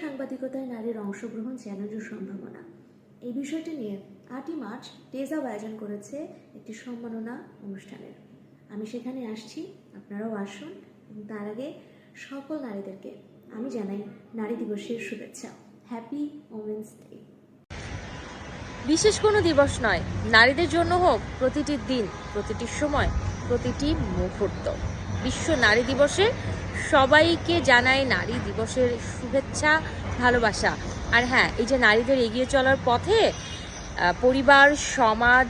সাংবাদিকতায় নারীর অংশগ্রহণ চ্যালেঞ্জ ও সম্ভাবনা। এই বিষয়টি নিয়ে আটই মার্চ টেজাব আয়োজন করেছে একটি সম্মাননা অনুষ্ঠানের। আমি সেখানে আসছি, আপনারাও আসুন এবং তার আগে সকল নারীদেরকে আমি জানাই নারী দিবসের শুভেচ্ছা। হ্যাপি ওমেন্স ডে বিশেষ কোনো দিবস নয়, নারীদের জন্য হোক প্রতিটি দিন, প্রতিটি সময়, প্রতিটি মুহূর্ত। বিশ্ব নারী দিবসে সবাইকে জানায় নারী দিবসের শুভেচ্ছা, ভালোবাসা। আর হ্যাঁ এই যে নারীদের এগিয়ে চলার পথে পরিবার, সমাজ,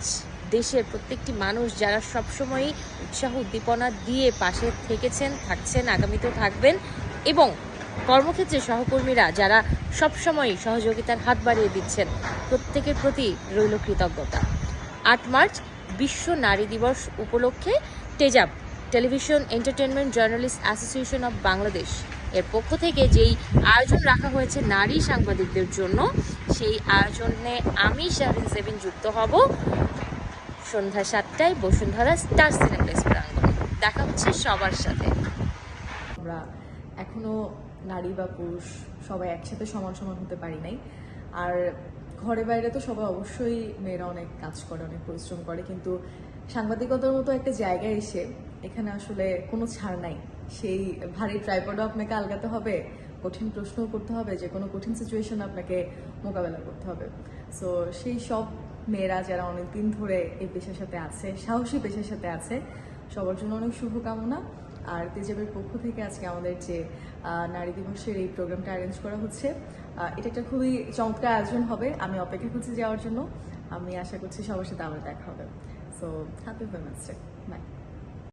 দেশের প্রত্যেকটি মানুষ যারা সবসময়ই উৎসাহ, উদ্দীপনা দিয়ে পাশে থেকেছেন, থাকছেন, আগামীতেও থাকবেন এবং কর্মক্ষেত্রে সহকর্মীরা যারা সবসময় সহযোগিতার হাত বাড়িয়ে দিচ্ছেন, প্রত্যেকের প্রতি রইল কৃতজ্ঞতা। আট মার্চ বিশ্ব নারী দিবস উপলক্ষে টেজাব television entertainment journalist association of Bangladesh. এর পক্ষ থেকে যেই আয়োজন রাখা হয়েছে নারী সাংবাদিকদের জন্য, সেই আয়োজনে আমি শাহরিন সেবিন যুক্ত হব। সন্ধ্যা সাতটায় বসুন্ধরা স্টার সিনেপ্লেক্স প্রাঙ্গণে। দেখা হচ্ছে সবার সাথে। আমরা এখনও নারী বা পুরুষ সবাই একসাথে সমান সমান হতে পারি নাই। আর ঘরে বাইরে তো সবাই অবশ্যই মেয়েরা অনেক কাজ করে, অনেক পরিশ্রম করে, কিন্তু সাংবাদিকতার মতো একটা জায়গায় এসে এখানে আসলে কোনো ছাড় নাই। সেই ভারী ট্রাইপডও আপনাকে আলগাতে হবে, কঠিন প্রশ্নও করতে হবে যে কোনো কঠিন সিচুয়েশন আপনাকে মোকাবেলা করতে হবে। সো সেই সব মেয়েরা যারা অনেক দিন ধরে এই পেশার সাথে আছে, সাহসী পেশার সাথে আছে, সবার জন্য অনেক শুভকামনা। আর তেজাবের পক্ষ থেকে আজকে আমাদের যে নারী দিবসের এই প্রোগ্রামটা অ্যারেঞ্জ করা হচ্ছে এটা একটা খুবই চমৎকার আয়োজন হবে, আমি অপেক্ষা করছি যাওয়ার জন্য। আমি আশা করছি সবার সাথে আবার দেখা হবে। So happy women's by